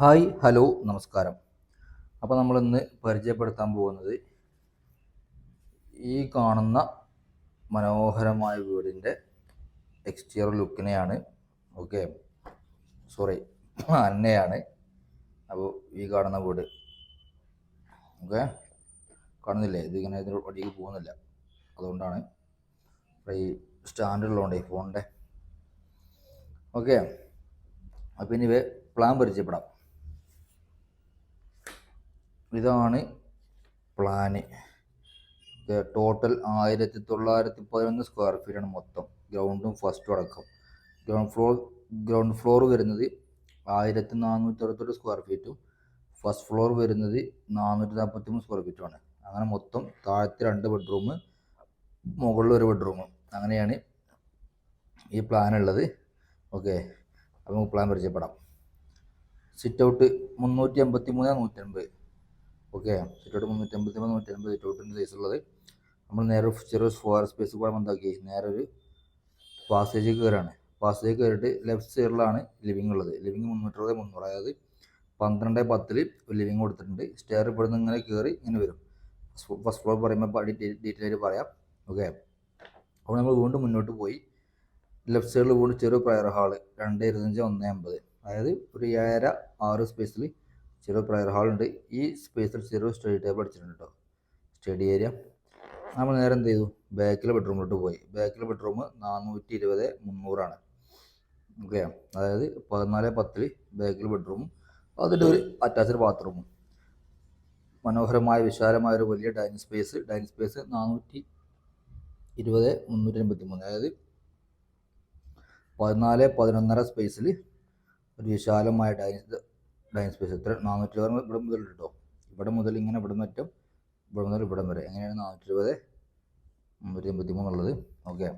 Hi hello നമസ്കാരം. അപ്പോൾ നമ്മളിന്ന് പരിചയപ്പെടുത്താൻ പോകുന്നത് ഈ കാണുന്ന മനോഹരമായ വീടിന്റെ എക്സ്റ്റീരിയർ ലുക്കിനെയാണ് ഓക്കെ സോറി അന്നയാണ് അപ്പോൾ ഈ കാണുന്ന വീട്. ഓക്കെ കാണുന്നില്ലേ? ഇതിങ്ങനെ ഇതിന് വഴിക്ക് പോകുന്നില്ല. അതുകൊണ്ടാണ് ഈ സ്റ്റാൻഡ് ഉള്ളതുകൊണ്ടേ ഫോണിന്റെ ഓക്കെ അപ്പോൾ ഇനി പ്ലാൻ പരിചയപ്പെടാം. ഇതാണ് പ്ലാന് ടോട്ടൽ ആയിരത്തി തൊള്ളായിരത്തി പതിനൊന്ന് സ്ക്വയർ ഫീറ്റാണ് മൊത്തം. ഗ്രൗണ്ടും ഫസ്റ്റും അടക്കം. ഗ്രൗണ്ട് ഫ്ലോർ ഗ്രൗണ്ട് ഫ്ലോർ വരുന്നത് ആയിരത്തി നാനൂറ്റി അറുപത്തെട്ട് സ്ക്വയർ ഫീറ്റും ഫസ്റ്റ് ഫ്ലോർ വരുന്നത് നാനൂറ്റി നാൽപ്പത്തി മൂന്ന് സ്ക്വയർ ഫീറ്റുമാണ് അങ്ങനെ മൊത്തം താഴത്തെ രണ്ട് ബെഡ്റൂം മുകളിൽ ഒരു ബെഡ്റൂം അങ്ങനെയാണ് ഈ പ്ലാൻ ഉള്ളത്. ഓക്കെ അപ്പോൾ നമുക്ക് പ്ലാൻ പരിചയപ്പെടാം. സിറ്റ് ഔട്ട് മുന്നൂറ്റി എൺപത്തി മൂന്ന് നൂറ്റൻപത് ഓക്കെ. ചുറ്റോട്ട് മുന്നൂറ്റമ്പത്തി മൂന്ന് നൂറ്റമ്പത് സൈസ് ഉള്ളത്. നമ്മൾ നേരെ ചെറിയ ഫോർ സ്പേസ് കൂടെ എന്താക്കി നേരെ ഒരു പാസേജ് കയറാണ്. പാസേജ് കയറിയിട്ട് ലെഫ്റ്റ് സൈഡിലാണ് ലിവിംഗ് ഉള്ളത്. ലിവിങ് മുന്നൂറ്റി മുന്നൂറ്. അതായത് പന്ത്രണ്ട് പത്തിൽ ഒരു ലിവിംഗ് കൊടുത്തിട്ടുണ്ട്. സ്റ്റെയർ ഇവിടുന്ന് ഇങ്ങനെ കയറി ഇങ്ങനെ വരും. ഫസ്റ്റ് ഫ്ലോർ പറയുമ്പോൾ ഡീറ്റെയിൽ ആയിട്ട് പറയാം. ഓക്കെ. അപ്പോൾ നമ്മൾ വീണ്ടും മുന്നോട്ട് പോയി. ലെഫ്റ്റ് സൈഡിൽ വീണ്ടും ചെറിയ പ്രയർ ഹാൾ രണ്ട് ഇരുപത്തഞ്ച് ഒന്ന് അമ്പത്. അതായത് ഒരു ഏഴര ആറ് സ്പേസിൽ ചെറിയ പ്രയർ ഹാൾ ഉണ്ട്. ഈ സ്പേസിൽ ചെറിയ സ്റ്റഡി ടേബിൾ അടിച്ചിട്ടുണ്ട് കേട്ടോ സ്റ്റഡി ഏരിയ നമ്മൾ നേരെ എന്ത് ചെയ്തു? ബാക്കിലെ ബെഡ്റൂമിലോട്ട് പോയി. ബാക്കിലെ ബെഡ്റൂം നാനൂറ്റി ഇരുപത് മുന്നൂറാണ്. ഓക്കെ അതായത് പതിനാല് പത്തിൽ ബാക്കിലെ ബെഡ്റൂമും അതിന്റെ ഒരു അറ്റാച്ച്ഡ് ബാത്റൂമും മനോഹരമായ വിശാലമായ ഒരു വലിയ ഡൈനിങ് സ്പേസ് ഡൈനിങ് സ്പേസ് നാനൂറ്റി ഇരുപത് മുന്നൂറ്റി എൺപത്തി മൂന്ന് അതായത് പതിനാല് പതിനൊന്നര സ്പേസിൽ ഒരു വിശാലമായ ഡൈനിങ് ഡൈനിങ് സ്പേസ് ഇത്ര നാനൂറ്റി ഇരുപത് ഇവിടെ മുതൽ കേട്ടോ ഇവിടെ മുതൽ ഇങ്ങനെ ഇവിടെ മറ്റും ഇവിടെ മുതൽ ഇവിടം വരെ. എങ്ങനെയാണ് നാനൂറ്റി ഇരുപത് മുന്നൂറ്റി എൺപത്തി മൂന്നുള്ളത് ഓക്കെ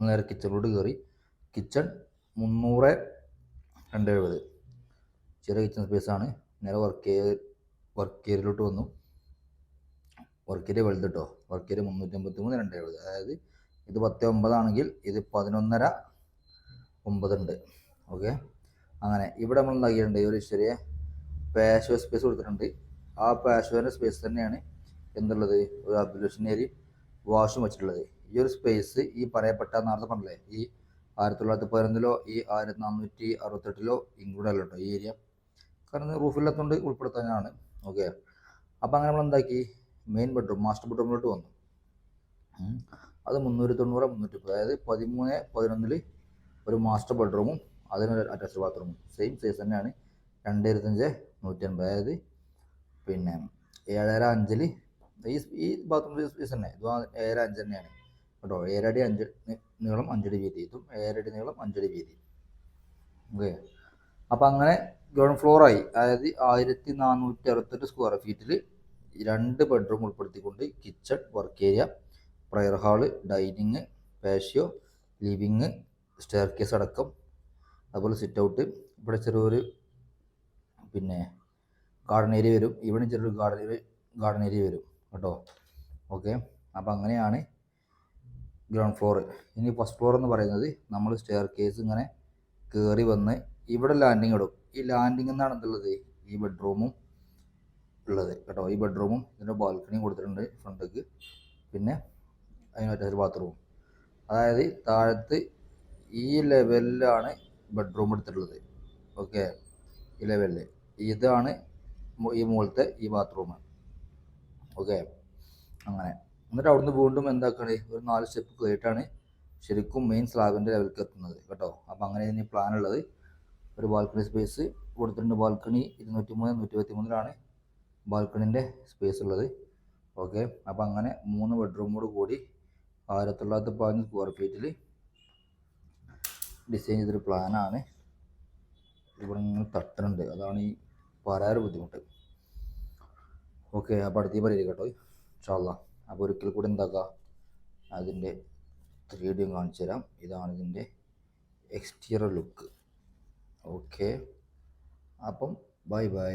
നേരെ കിച്ചണിലോട്ട് കയറി കിച്ചൺ മുന്നൂറ് രണ്ട് എഴുപത് ചെറിയ കിച്ചൺ സ്പേസാണ് നേരെ വർക്ക് വർക്ക് ഏരിയയിലോട്ട് വന്നു. വർക്ക് ഏരിയ വലുത് കേട്ടോ വർക്ക് ഏരിയ മുന്നൂറ്റി അമ്പത്തി മൂന്ന് രണ്ട് എഴുപത് അതായത് ഇത് പത്ത് ഒമ്പതാണെങ്കിൽ ഇത് പതിനൊന്നര ഒമ്പതുണ്ട്. ഓക്കെ അങ്ങനെ ഇവിടെ നമ്മൾ ഉണ്ടാക്കിയിട്ടുണ്ട് ഒരു ചെറിയ പാഷോ സ്പേസ് കൊടുത്തിട്ടുണ്ട്. ആ പാഷോന്റെ സ്പേസ് തന്നെയാണ് എന്തുള്ളത്? ഒരു അബ്ദുലേഷൻ ഏരിയ വാഷും വെച്ചിട്ടുള്ളത്. ഈ ഒരു സ്പേസ് ഈ പറയപ്പെട്ട നേരത്തെ പറഞ്ഞില്ലേ? ഈ ആയിരത്തി തൊള്ളായിരത്തി പതിനൊന്നിലോ ഈ ആയിരത്തി നാനൂറ്റി അറുപത്തെട്ടിലോ ഇൻക്ലൂഡ് അല്ല ഈ ഏരിയ കാരണം റൂഫില്ലാത്തതുകൊണ്ട് ഉൾപ്പെടുത്താനാണ്. ഓക്കെ അപ്പം അങ്ങനെ നമ്മൾ എന്താക്കി? മെയിൻ ബെഡ്റൂം മാസ്റ്റർ ബെഡ്റൂമിലോട്ട് വന്നു. അത് മുന്നൂറ്റി തൊണ്ണൂറ് മുന്നൂറ്റി അതായത് പതിമൂന്ന് പതിനൊന്നിൽ ഒരു മാസ്റ്റർ ബെഡ്റൂമും അതിനൊരു അറ്റാച്ച്ഡ് ബാത്റൂം സെയിം സൈസ് തന്നെയാണ്. രണ്ട് ഇരുപത്തഞ്ച് നൂറ്റി അൻപത് അതായത് പിന്നെ ഏഴര അഞ്ചിൽ ഈ ഈ ബാത്റൂം സൈസ് തന്നെ. ഇത് ഏഴര അഞ്ച് തന്നെയാണ്. കേട്ടോ. ഏഴടി അഞ്ച് നീളം അഞ്ചടി വീതി. ഇതും ഏഴടി നീളം അഞ്ചടി വീതി. ഓക്കെ അപ്പം അങ്ങനെ ഗ്രൗണ്ട് ഫ്ലോറായി അതായത് ആയിരത്തി നാനൂറ്റി അറുപത്തെട്ട് സ്ക്വയർ ഫീറ്റിൽ രണ്ട് ബെഡ്റൂം ഉൾപ്പെടുത്തിക്കൊണ്ട് kitchen work area prayer hall dining patio living staircase അടക്കം അതുപോലെ സിറ്റ് ഔട്ട് ഇവിടെ ചെറിയൊരു പിന്നെ ഗാർഡൻ ഏരിയ വരും. ഇവിടെ ചെറിയൊരു ഗാർഡൻ ഏരിയ ഗാർഡൻ ഏരിയ വരും കേട്ടോ. ഓക്കെ അപ്പോൾ അങ്ങനെയാണ് ഗ്രൗണ്ട് ഫ്ലോർ ഇനി ഫസ്റ്റ് ഫ്ലോർ എന്ന് പറയുന്നത് നമ്മൾ സ്റ്റെയർ കേസ് ഇങ്ങനെ കയറി വന്ന് ഇവിടെ ലാൻഡിങ് ഇടും. ഈ ലാൻഡിങ് എന്നാണ് എന്തുള്ളത്? ഈ ബെഡ്റൂമും ഉള്ളത് കേട്ടോ. ഈ ബെഡ്റൂമും ഇതിന്റെ ബാൽക്കണിയും കൊടുത്തിട്ടുണ്ട് ഫ്രണ്ടേക്ക് പിന്നെ അതിന് മറ്റൊരു ബാത്റൂമും അതായത് താഴത്ത് ഈ ലെവലിലാണ് ബെഡ്റൂം എടുത്തിട്ടുള്ളത്. ഓക്കെ ഈ ലെവലിൽ ഇതാണ് ഈ മുകളിലത്തെ ഈ ബാത്റൂം ഓക്കെ അങ്ങനെ. എന്നിട്ട് അവിടുന്ന് വീണ്ടും എന്താക്കണേ? ഒരു നാല് സ്റ്റെപ്പ് കയറ്റാണ് ശരിക്കും മെയിൻ സ്ലാബിന്റെ ലെവലിലേക്ക് എത്തുന്നത്. കേട്ടോ? അപ്പോൾ അങ്ങനെ ഇനി പ്ലാൻ ഉള്ളത്. ഒരു ബാൽക്കണി സ്പേസ് കൊടുത്തിട്ടുണ്ട്. ബാൽക്കണി ഇരുന്നൂറ്റി മൂന്ന് നൂറ്റി ഇരുപത്തി മൂന്നിലാണ് ബാൽക്കണിന്റെ സ്പേസ് ഉള്ളത്. ഓക്കെ അപ്പോൾ അങ്ങനെ മൂന്ന് ബെഡ്റൂമോട് കൂടി ആയിരത്തി തൊള്ളായിരത്തി പതിനഞ്ച് സ്ക്വയർ ഫീറ്റിൽ ഡിസൈൻ ചെയ്തൊരു പ്ലാനാണ് ഇവിടെ ഇങ്ങനെ തട്ടുന്നുണ്ട്. അതാണ് ഈ പറയാറ് ബുദ്ധിമുട്ട്. ഓക്കെ അപ്പോൾ അടുത്ത കേട്ടോ. ഇൻഷാല്ല അപ്പോൾ ഒരിക്കൽ കൂടി എന്താക്കുക അതിന്റെ ത്രീ ഡിയും കാണിച്ചു തരാം. ഇതാണ് ഇതിന്റെ എക്സ്റ്റീരിയർ ലുക്ക് ഓക്കെ അപ്പം ബൈ ബൈ